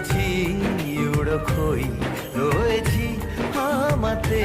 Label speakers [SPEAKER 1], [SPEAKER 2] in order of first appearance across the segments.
[SPEAKER 1] হয়েছি উড়ো খই রয়েছি আমাতে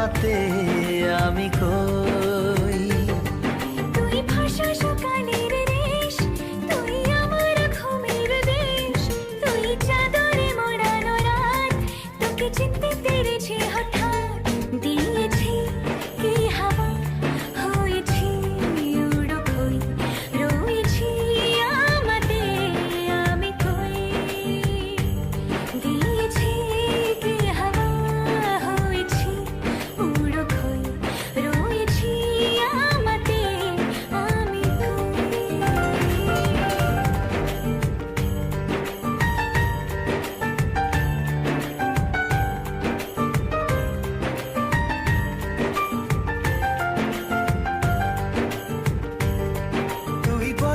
[SPEAKER 1] আমাতে আমি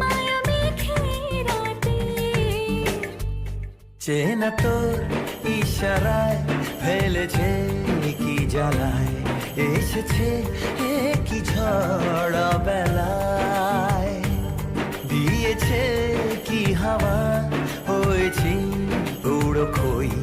[SPEAKER 2] মায়া মেঘে রাতে।
[SPEAKER 1] চেনা তোর ইশারায় ফেলেছে কি জ্বালায় এসেছে কি ঝড় বেলায়। দিয়েছে কি হাওয়া খই